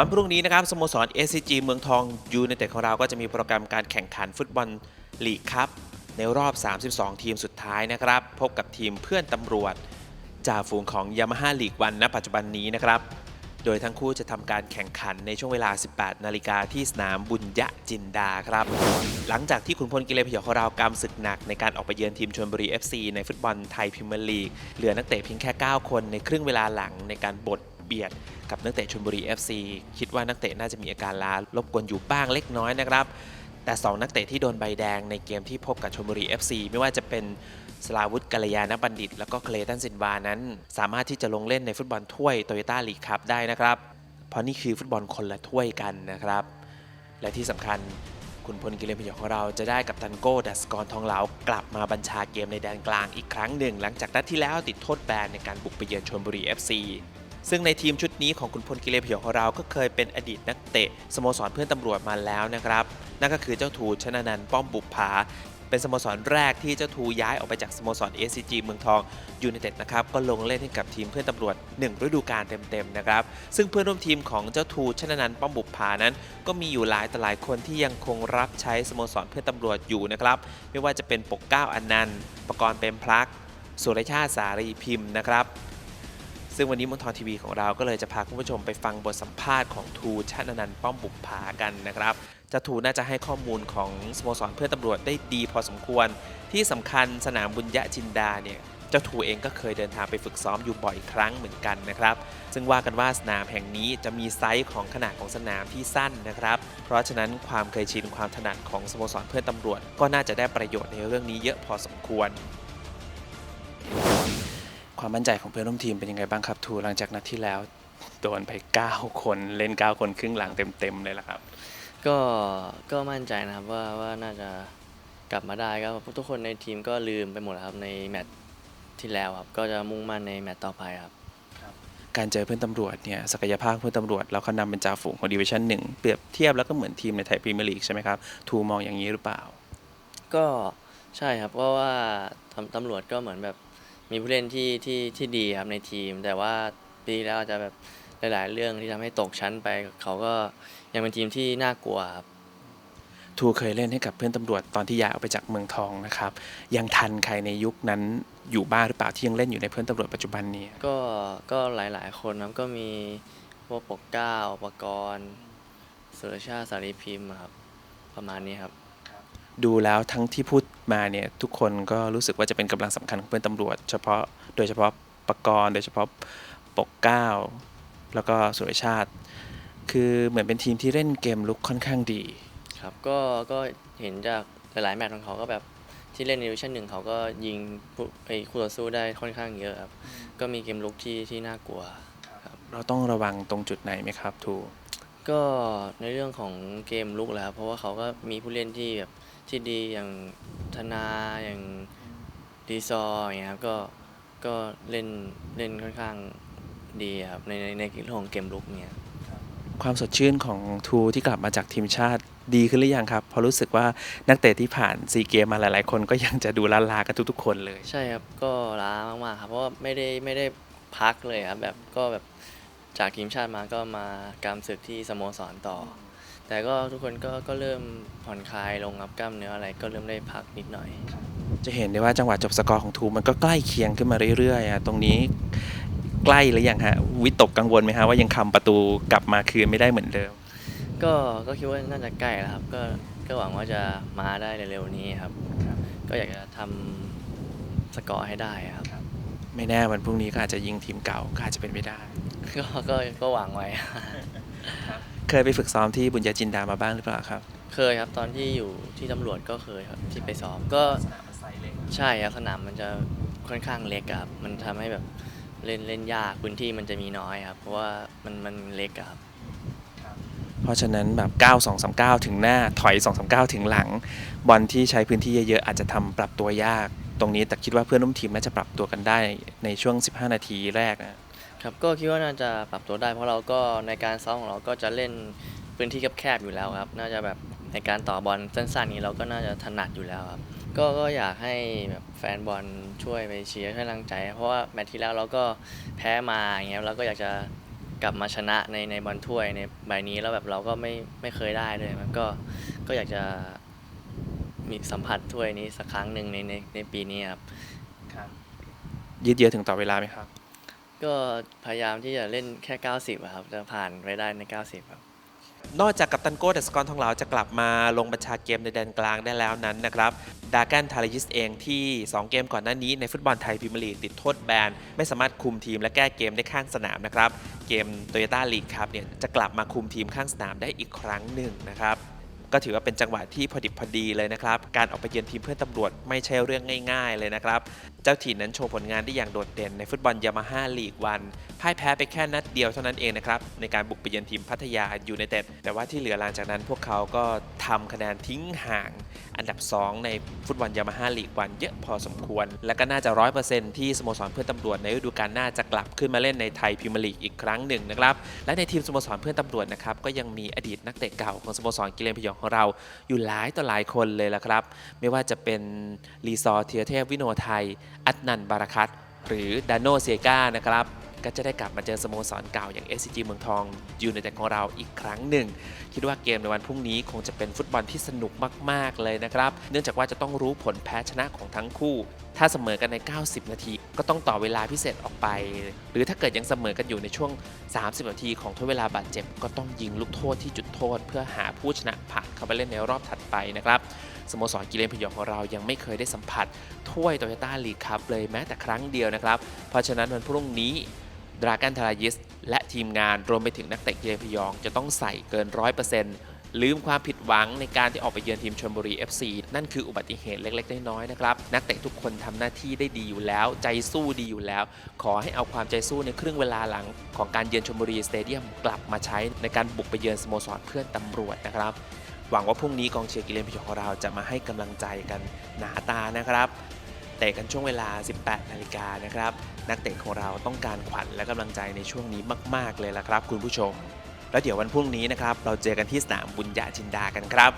วันพรุ่งนี้นะครับสโมสร SCG เมืองทองยูในเต็ดของเราก็จะมีโปรแกรมการแข่งขันฟุตบอลลีกครับในรอบ 32 ทีมสุดท้ายนะครับ พบกับทีมเพื่อนตำรวจจ่าฝูงของยามาฮ่าลีกวันณปัจจุบันนี้นะครับ โดยทั้งคู่จะทำการแข่งขันในช่วงเวลา 18 นาฬิกาที่สนามบุญยะจินดาครับ หลังจากที่ขุนพลกิเลนพยองของเรากำศึกหนักในการออกไปเยือนทีมชลบุรี FC ในฟุตบอลไทยพรีเมียร์ลีก เหลือนักเตะเพียงแค่ 9 คนในครึ่งเวลาหลังในการบด เบียดกับนักเตะชลบุรี FC คิดว่านักเตะน่าจะมีอาการล้ารบกวนอยู่บ้างเล็กน้อยนะครับ แต่ 2 นักเตะที่โดนใบแดงในเกมที่พบกับชลบุรี FC ไม่ว่าจะเป็นสลาวุธกัลยาณบัณฑิต แล้วก็เคลตันซินวานั้น สามารถที่จะลงเล่นในฟุตบอลถ้วยโตโยต้าลีกครับได้นะครับ เพราะนี่คือฟุตบอลคนละถ้วยกันนะครับ และที่สำคัญคุณพลกิเลนพยองของเราจะได้กับตันโก้ดัสกรทองเหลากลับมาบัญชาเกมในแดนกลางอีกครั้งหนึ่ง หลังจากนัดที่แล้วติดโทษแบนในการบุกไปเยือนชลบุรี FC ซึ่งในทีมชุดนี้ของคุณพลกิเลนพยองของเราก็เคยเป็นอดีตนักเตะสโมสรเพื่อนตำรวจมาแล้วนะครับ นั่นก็คือเจ้าทูชนะนันท์ป้อมบุปผาเป็นสโมสรแรกที่เจ้าทูย้ายออกไปจากสโมสร SCG เมืองทองยูไนเต็ดนะครับก็ลงเล่นให้กับทีมเพื่อนตำรวจ 1 ฤดูกาลเต็มๆนะครับซึ่งเพื่อนร่วมทีมของเจ้าทูชนะนันท์ป้อมบุปผานั้น ก็มีอยู่หลายแต่หลายคนที่ยังคงรับใช้สโมสรเพื่อนตำรวจอยู่นะครับไม่ว่าจะเป็นปกเก้าอนันต์ประกรณ์เป็นพลักสุรชาติสารีพิมพ์นะครับ ซึ่งวันนี้มืองทองทีวีของเราก็เลยจะพาคุณผู้ชมไปฟังบทสัมภาษณ์ของทูชนะนันท์ป้อมบุปผากันนะครับเจะทูน่าจะให้ข้อมูลของสโมสรเพื่อนตำรวจได้ดีพอสมควร ที่สำคัญสนามบุญยะจินดาเนี่ยเจ้าทูเองก็เคยเดินทางไปฝึกซ้อมอยู่บ่อยครั้งเหมือนกันนะครับ ซึ่งว่ากันว่าสนามแห่งนี้จะมีไซส์ของขนาดของสนามที่สั้นนะครับ เพราะฉะนั้นความเคยชินความถนัดของสโมสรเพื่อนตำรวจ ก็น่าจะได้ประโยชน์ในเรื่องนี้เยอะพอสมควร ความมั่นใจของเพื่อนร่วมทีมเป็นยังไงบ้างครับทูหลังจากนัดที่แล้วโดนไป 9 คนเล่น 9 คนครึ่งหลังเต็มๆเลยละครับ ก็ก็มั่นใจนะครับว่าว่าน่าจะกลับมาได้ก็ทุกคนในทีมก็ลืมไปหมดแล้วครับในแมตช์ที่แล้วครับก็จะมุ่งมั่นในแมตช์ต่อไปครับ การเจอเพื่อนตำรวจเนี่ยศักยภาพเพื่อนตำรวจแล้วเขานำเป็นจ่าฝูงของดิวิชั่นหนึ่งเปรียบเทียบแล้วก็เหมือนทีมในไทยพรีเมียร์ลีกใช่ไหมครับทูมองอย่างนี้หรือเปล่า ก็ใช่ครับเพราะว่าตำตำรวจก็เหมือนแบบ มีผู้เล่นที่ที่ที่ดีครับในทีม แต่ว่าปีที่แล้วอาจจะแบบหลาย ๆ เรื่องที่ทำให้ตกชั้นไป เขาก็ยังเป็นทีมที่น่ากลัวครับ ทูเคยเล่นให้กับเพื่อนตำรวจตอนที่ย้ายออกไปจากเมืองทองนะครับ ยังทันใครในยุคนั้นอยู่บ้างหรือเปล่าที่ยังเล่นอยู่ในเพื่อนตำรวจปัจจุบันนี้ก็ก็หลาย ๆ คนครับก็มีพวกปกเกล้าปกรณ์สุรชาติสารีพิมพ์ครับ ประมาณนี้ครับ ดูแล้วทั้งที่พูดมาเนี่ยทุกคนก็รู้สึกว่าจะเป็นกำลังสำคัญของเพื่อนตำรวจ เฉพาะโดยเฉพาะปกรณ์ โดยเฉพาะปกเกล้าแล้วก็สุรชาติ คือเหมือนเป็นทีมที่เล่นเกมลุกค่อนข้างดีครับก็ก็เห็นจากหลายๆแมตช์ของเขาก็แบบที่เล่นในดิวิชั่นหนึ่งเขาก็ยิงผู้ไอ้คู่ต่อสู้ได้ค่อนข้างเยอะครับก็มีเกมลุกที่ที่น่ากลัวเราต้องระวังตรงจุดไหนไหมครับทูก็ในเรื่องของเกมลุกแหล้วเพราะว่าเขาก็มีผู้เล่นที่แบบ ที่ดีอย่างธนาอย่างดีซอร์อย่างเงี้ยครับก็ก็เล่นเล่นค่อนข้างดีครับในในในเรื่องของเกมลุกเนี้ยความสดชื่นของทูที่กลับมาจากทีมชาติดีขึ้นหรือยังครับเพราะรู้สึกว่านักเตะที่ผ่านซีเกมมาหลาย ๆ คนก็ยังจะดูล้าลากันทุกๆคนเลย ใช่ครับก็ล้ามากๆครับเพราะว่าไม่ได้ไม่ได้พักเลยครับแบบก็แบบจากทีมชาติมาก็มากรามศึกที่สโมสรต่อ แต่ก็ทุกคนก็ก็เริ่มผ่อนคลายลงครับกล้ามเนื้ออะไรก็เริ่มได้พักนิดหน่อย จะเห็นได้ว่าจังหวะจบสกอร์ของทูมันก็ใกล้เคียงขึ้นมาเรื่อยๆอะตรงนี้ใกล้หรือยังฮะวิตกกังวลไหมฮะว่ายังคำประตูกลับมาคืนไม่ได้เหมือนเดิม ก็ก็คิดว่าน่าจะใกล้แล้วครับ ก็ก็หวังว่าจะมาได้เร็วๆนี้ครับ ก็อยากจะทำสกอร์ให้ได้ครับ ไม่แน่วันพรุ่งนี้ก็อาจจะยิงทีมเก่าก็อาจจะเป็นไปได้ ก็ก็ก็หวังไว้ เคยไปฝึกซ้อมที่บุญญาจินดามาบ้างหรือเปล่าครับ เคยครับตอนที่อยู่ที่ตำรวจก็เคยครับที่ไปซ้อมก็ใช่ครับสนามมันจะค่อนข้างเล็กอะครับมันทำให้แบบเล่นเล่นยากพื้นที่มันจะมีน้อยครับ เพราะว่ามันมันเล็กอะครับ เพราะฉะนั้นแบบ9 2 3 9 ถึงหน้าถอย 2 3 9 ถึงหลัง บอลที่ใช้พื้นที่เยอะๆอาจจะทำปรับตัวยาก ตรงนี้แต่คิดว่าเพื่อนร่วมทีมน่าจะปรับตัวกันได้ในช่วง 15 นาทีแรกนะ ครับก็คิดว่าน่าจะปรับตัวได้ เพราะเราก็ในการซ้อมของเราก็จะเล่นพื้นที่แคบๆอยู่แล้วครับ น่าจะแบบในการต่อบอลสั้นๆนี้เราก็น่าจะถนัดอยู่แล้วครับ ก็ก็อยากให้แบบแฟนบอลช่วยไปเชียร์ให้กำลังใจ เพราะว่าแมตช์ที่แล้วเราก็แพ้มาอย่างเงี้ยเราก็อยากจะกลับมาชนะในในบอลถ้วยในใบนี้แล้วแบบเราก็ไม่ไม่เคยได้เลยมันก็ก็อยากจะมีสัมผัสถ้วยนี้สักครั้งหนึ่งในในในปีนี้ครับยืดเยื้อถึงต่อเวลาไหมครับ ก็พยายามที่จะเล่นแค่ 90อะครับ จะผ่านไปได้ใน 90 ครับ นอกจากกัปตันโก้ดัสกรทองเหลาจะกลับมาลงบัญชาเกมในแดนกลางได้แล้วนั้นนะครับดากันทาริยิสเองที่ 2 เกมก่อนหน้านี้ในฟุตบอลไทยพรีเมียร์ลีกติดโทษแบน ไม่สามารถคุมทีมและแก้เกมได้ข้างสนามนะครับ เกมโตโยต้าลีกครับเนี่ยจะกลับมาคุมทีมข้างสนามได้อีกครั้งหนึ่งนะครับ ก็ถือว่าเป็นจังหวะที่พอดิบพอดีเลยนะครับ การออกไปเยือนทีมเพื่อนตำรวจไม่ใช่เรื่องง่าย ๆ เลยนะครับ เจ้าถิ่นนั้นโชว์ผลงานได้อย่างโดดเด่นในฟุตบอลยามาฮ่าลีกวันพ่ายแพ้ไปแค่นัดเดียวเท่านั้นเองนะครับในการบุกไปเยือนทีมพัทยายูไนเต็ดแต่ว่าที่เหลือหลังจากนั้นพวกเขาก็ทำคะแนนทิ้งห่างอันดับ 2 ในฟุตบอลยามาฮ่าลีกวันเยอะพอสมควร และก็น่าจะร้อยเปอร์เซ็นต์ที่สโมสรเพื่อนตำรวจในฤดูกาลหน้าจะกลับขึ้นมาเล่นในไทยพรีเมียร์ลีกอีกครั้งหนึ่งนะครับและในทีมสโมสรเพื่อนตำรวจนะครับก็ยังมีอดีตนักเตะเก่าของสโมสรกิเลนพยองของเรา อยู่หลายต่อหลายคนเลยละครับ ไม่ว่าจะเป็นรีซอเทียเทพวิโนไทย อัตนันบาราคัตหรือดานโนเซกานะครับ ก็จะได้กลับมาเจอสโมสรเก่าอย่าง SCG เมืองทองยูในแต่ของเราอีกครั้งหนึ่ง คิดว่าเกมในวันพรุ่งนี้คงจะเป็นฟุตบอลที่สนุกมาก ๆ เลยนะครับ เนื่องจากว่าจะต้องรู้ผลแพ้ชนะของทั้งคู่ ถ้าเสมอกันใน 90 นาที ก็ต้องต่อเวลาพิเศษออกไป หรือถ้าเกิดยังเสมอกันอยู่ในช่วง 30 นาทีของทดเวลาบาดเจ็บก็ต้องยิงลูกโทษที่จุดโทษ เพื่อหาผู้ชนะผ่านเข้าไปเล่นในรอบถัดไปนะครับสโมสรกิเลนพยองของเรายังไม่เคยได้สัมผัสถ้วยโตโยต้าลีกครับเลยแม้แต่ครั้งเดียวนะครับ เพราะฉะนั้นวันพรุ่งนี้ ดรากันทารายิสและทีมงานรวมไปถึงนักเตะเยพยองจะต้องใส่เกิน 100%ลืมความผิดหวังในการที่ออกไปเยือนทีมชนบุรี FC นั่นคืออุบัติเหตุเล็กๆ น้อยๆนะครับ นักเตะทุกคนทำหน้าที่ได้ดีอยู่แล้ว ใจสู้ดีอยู่แล้ว ขอให้เอาความใจสู้ในครึ่งเวลาหลังของการเยือนชนบุรีสเตเดียมกลับมาใช้ในการบุกไปเยือนสโมสรเพื่อนตำรวจนะครับหวังว่าพรุ่งนี้กองเชียร์กิเลนพยองของเราจะมาให้กำลังใจกันหนาตานะครับ เตะกันช่วงเวลา 18 นาฬิกานะครับ นักเตะของเราต้องการขวัญและกำลังใจในช่วงนี้มาก ๆ เลยละครับ คุณผู้ชม แล้วเดี๋ยววันพรุ่งนี้นะครับ เราเจอกันที่สนามบุญญาจินดากันครับ